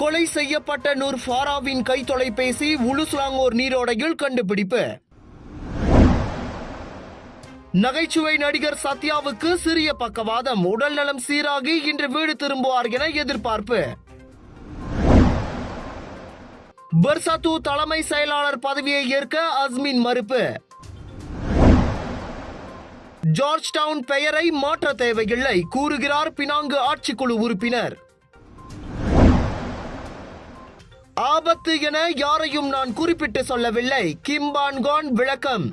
கொலை செய்யப்பட்ட நூர் ஃபாராவின் கை தொலைபேசி உலுஸ்லாங்கோர் நீரோடையில் கண்டுபிடிப்பு. நகைச்சுவை நடிகர் சத்யாவுக்கு சிறிய பக்கவாதம். உடல் நலம் சீராகி இன்று வீடு திரும்புவார் என எதிர்பார்ப்பு. பர்சாத்து தலைமை செயலாளர் பதவியை ஏற்க அஸ்மின் மறுப்பு. ஜார்ஜ் டவுன் பெயரை மாற்ற தேவையில்லை கூறுகிறார் பினாங்கு ஆட்சிக்குழு உறுப்பினர். ஆபத்து என யாரையும் நான் குறிப்பிட்டு சொல்லவில்லை. கிம்பான்கான் விளக்கம்.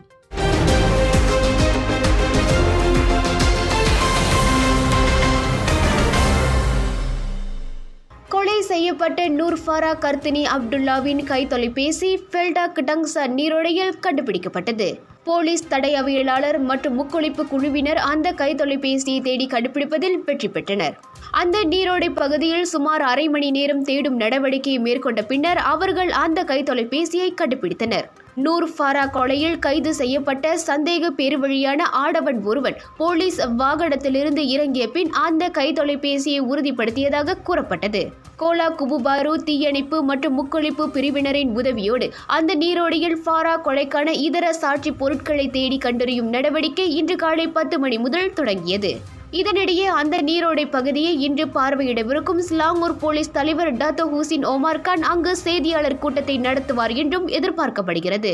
கொலை செய்யப்பட்ட நூர் ஃபாரா கர்த்தினி அப்துல்லாவின் கை தொலைபேசி ஃபெல்டா கிடங்ஸா நீரோடையில் கண்டுபிடிக்கப்பட்டது. போலீஸ் தடையவியலாளர் மற்றும் முக்கொழிப்பு குழுவினர் அந்த கை தொலைபேசியை தேடி கண்டுபிடிப்பதில் வெற்றி பெற்றனர். அந்த நீரோடை பகுதியில் சுமார் அரை மணி நேரம் தேடும் நடவடிக்கையை மேற்கொண்ட பின்னர் அவர்கள் அந்த கைத்தொலைபேசியை கண்டுபிடித்தனர். நூர் ஃபாரா கொலையில் கைது செய்யப்பட்ட சந்தேக பெருவழியான ஆடவன் ஒருவன் போலீஸ் வாகனத்திலிருந்து இறங்கிய பின் அந்த கைத்தொலைபேசியை உறுதிப்படுத்தியதாக கூறப்பட்டது. கோலா குபுபாரு தீயணைப்பு மற்றும் முக்கொழிப்பு பிரிவினரின் உதவியோடு அந்த நீரோடையில் ஃபாரா கொலைக்கான இதர சாட்சி பொருட்களை தேடி கண்டறியும் நடவடிக்கை இன்று காலை பத்து மணி முதல் தொடங்கியது. இதனிடையே அந்த நீரோடை பகுதியை இன்று பார்வையிடவிருக்கும் ஸ்லாங்கூர் போலீஸ் தலைவர் டாத்தோ ஹூசின் ஒமார் கான் அங்கு செய்தியாளர் கூட்டத்தை நடத்துவார் என்றும் எதிர்பார்க்கப்படுகிறது.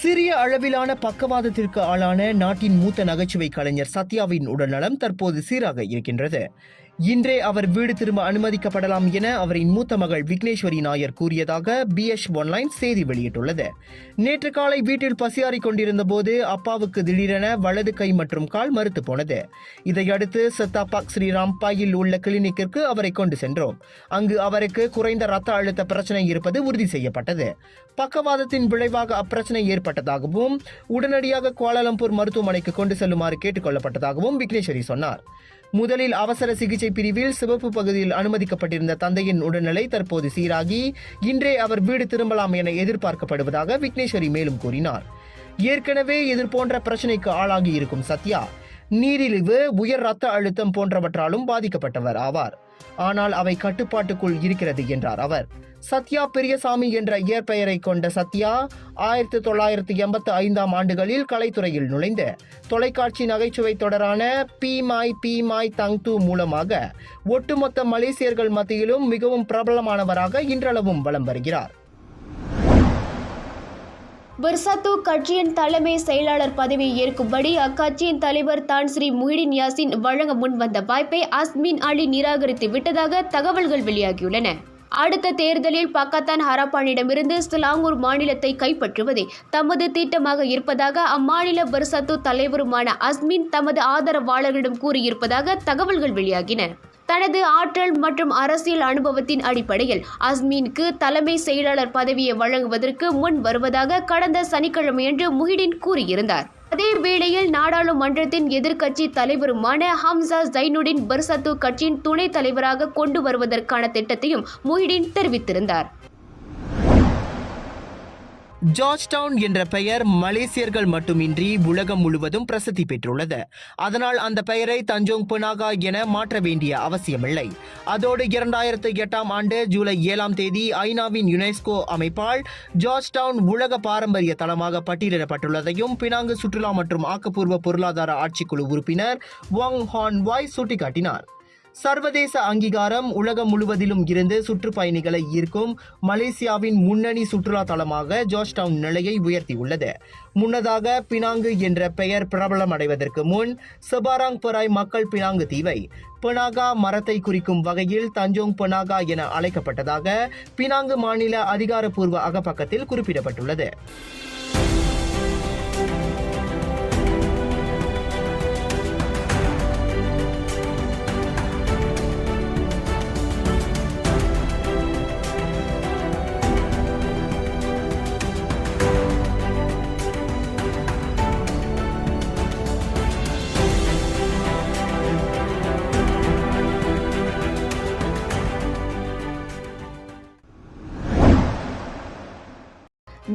சிறிய அளவிலான பக்கவாதத்திற்கு ஆளான நாட்டின் மூத்த நகைச்சுவை கலைஞர் சத்யாவின் உடல்நலம் தற்போது சீராக இருக்கின்றது. இன்றே அவர் வீடு திரும்ப அனுமதிக்கப்படலாம் என அவரின் மூத்த மகள் விக்னேஸ்வரி நாயர் கூறியதாக பிஎஸ் ஒன்லைன் செய்தி வெளியிட்டுள்ளது. நேற்று காலை வீட்டில் பசியாறிக் கொண்டிருந்த போது அப்பாவுக்கு திடீரென வலது கை மற்றும் கால் மறுத்து போனது. இதையடுத்து சத்தாபாக் ஸ்ரீராம் பாயில் உள்ள கிளினிக்கிற்கு அவரை கொண்டு சென்றோம். அங்கு அவருக்கு குறைந்த ரத்த அழுத்த பிரச்சனை இருப்பது உறுதி செய்யப்பட்டது. பக்கவாதத்தின் விளைவாக அப்பிரச்சனை ஏற்பட்டதாகவும் உடனடியாக குவாலலம்பூர் மருத்துவமனைக்கு கொண்டு செல்லுமாறு கேட்டுக்கொள்ளப்பட்டதாகவும் விக்னேஸ்வரி சொன்னார். முதலில் அவசர சிகிச்சை பிரிவில் சிவப்பு பகுதியில் அனுமதிக்கப்பட்டிருந்த தந்தையின் உடல்நிலை தற்போது சீராகி இன்றே அவர் வீடு திரும்பலாம் என எதிர்பார்க்கப்படுவதாக விக்னேஸ்வரி மேலும் கூறினார். ஏற்கனவே எதிர்போன்ற பிரச்சனைக்கு ஆளாகி இருக்கும் சத்யா நீரிழிவு உயர் ரத்த அழுத்தம் போன்றவற்றாலும் பாதிக்கப்பட்டவர் ஆவார். ஆனால் அவை கட்டுப்பாட்டுக்குள் இருக்கிறது என்றார் அவர். சத்யா பெரியசாமி என்ற இயற்பெயரை கொண்ட சத்யா ஆயிரத்தி தொள்ளாயிரத்தி எண்பத்தி ஐந்தாம் ஆண்டுகளில் கலைத்துறையில் நுழைந்த தொலைக்காட்சி நகைச்சுவை தொடரான பி மாய் பி மாய் தங் தூ மூலமாக ஒட்டுமொத்த மலேசியர்கள் மத்தியிலும் மிகவும் பிரபலமானவராக இன்றளவும் வலம் வருகிறார். பிர்சத்து கட்சியின் தலைமை செயலாளர் பதவியை ஏற்கும்படி அக்கட்சியின் தலைவர் தான் ஸ்ரீ முஹிடின் யாசின் வழங்க முன்வந்த வாய்ப்பை அஸ்மின் அலி நிராகரித்து விட்டதாக தகவல்கள் வெளியாகியுள்ளன. அடுத்த தேர்தலில் பக்கத்தான் ஹராப்பானிடமிருந்து ஸ்லாங்கூர் மாநிலத்தை கைப்பற்றுவதே தமது திட்டமாக இருப்பதாக அம்மாநில பர்சத்து தலைவருமான அஸ்மின் தமது ஆதரவாளர்களிடம் கூறியிருப்பதாக தகவல்கள் வெளியாகின. தனது ஆற்றல் மற்றும் அரசியல் அனுபவத்தின் அடிப்படையில் அஸ்மீனுக்கு தலைமை செயலாளர் பதவியை வழங்குவதற்கு முன் வருவதாக கடந்த சனிக்கிழமையன்று முஹிடின் கூறியிருந்தார். அதே வேளையில் நாடாளுமன்றத்தின் எதிர்க்கட்சி தலைவருமான ஹம்சா ஜைனுடின் பர்சத்து கட்சியின் துணைத் தலைவராக கொண்டு வருவதற்கான திட்டத்தையும் முஹிடின் தெரிவித்திருந்தார். ஜார்ஜ் டவுன் என்ற பெயர் மலேசியர்கள் மட்டுமின்றி உலகம் முழுவதும் பிரசித்தி பெற்றுள்ளது. அதனால் அந்த பெயரை தஞ்சோங் புனாகா என மாற்ற வேண்டிய அவசியமில்லை. அதோடு இரண்டாயிரத்து எட்டாம் ஆண்டு ஜூலை ஏழாம் தேதி ஐநாவின் யுனெஸ்கோ அமைப்பால் ஜார்ஜ் டவுன் உலக பாரம்பரிய தளமாக பட்டியலிடப்பட்டுள்ளதையும் பினாங்கு சுற்றுலா மற்றும் ஆக்கப்பூர்வ பொருளாதார ஆட்சிக்குழு உறுப்பினர் வாங் ஹான் வாய் சுட்டிக்காட்டினார். சர்வதேச அங்கீகாரம் உலகம் முழுவதிலும் இருந்து சுற்றுப்பயணிகளை ஈர்க்கும் மலேசியாவின் முன்னணி சுற்றுலா தலமாக ஜார்ஜ் டவுன் நிலையை உயர்த்தியுள்ளது. முன்னதாக பினாங்கு என்ற பெயர் பிரபலமடைவதற்கு முன் செபாராங் பராய் மக்கள் பினாங்கு தீவை பெனாகா மரத்தை குறிக்கும் வகையில் தஞ்சோங் பெனாகா என அழைக்கப்பட்டதாக பினாங்கு மாநில அதிகாரப்பூர்வ அகப்பக்கத்தில் குறிப்பிடப்பட்டுள்ளது.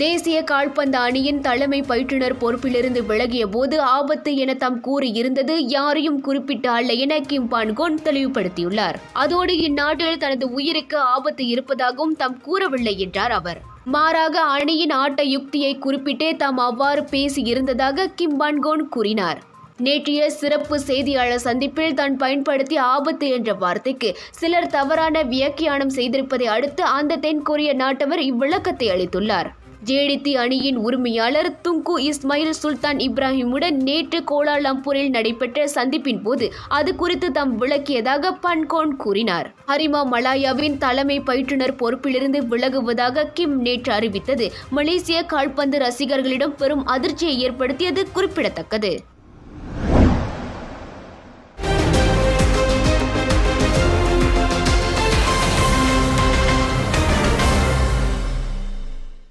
தேசிய கால்பந்து அணியின் தலைமை பயிற்றுனர் பொறுப்பிலிருந்து விலகிய போது ஆபத்து என தாம் கூறியிருந்தது யாரையும் குறிப்பிட்ட அல்ல என கிம் பான்கோன் தெளிவுபடுத்தியுள்ளார். அதோடு இந்நாட்டில் தனது உயிருக்கு ஆபத்து இருப்பதாகவும் தாம் கூறவில்லை என்றார் அவர். மாறாக அணியின் ஆட்ட யுக்தியை குறிப்பிட்டே தாம் அவ்வாறு பேசி இருந்ததாக கிம் பான்கோன் கூறினார். நேற்றைய சிறப்பு செய்தியாளர் சந்திப்பில் தான் பயன்படுத்திய ஆபத்து என்ற வார்த்தைக்கு சிலர் தவறான வியாக்கியானம் செய்திருப்பதை அடுத்து அந்த தென்கொரிய நாட்டவர் இவ்விளக்கத்தை அளித்துள்ளார். ஜேடித்தி அணியின் உரிமையாளர் துங்கு இஸ்மாயில் சுல்தான் இப்ராஹிமுடன் நேற்று கோலாலம்பூரில் நடைபெற்ற சந்திப்பின் போது அது குறித்து தாம் விளக்கியதாக பன்கோன் கூறினார். ஹரிமா மலாயாவின் தலைமை பயிற்றுனர் பொறுப்பிலிருந்து விலகுவதாக கிம் நேற்று அறிவித்தது. மலேசிய கால்பந்து ரசிகர்களிடம் பெரும் அதிர்ச்சியை ஏற்படுத்தியது குறிப்பிடத்தக்கது.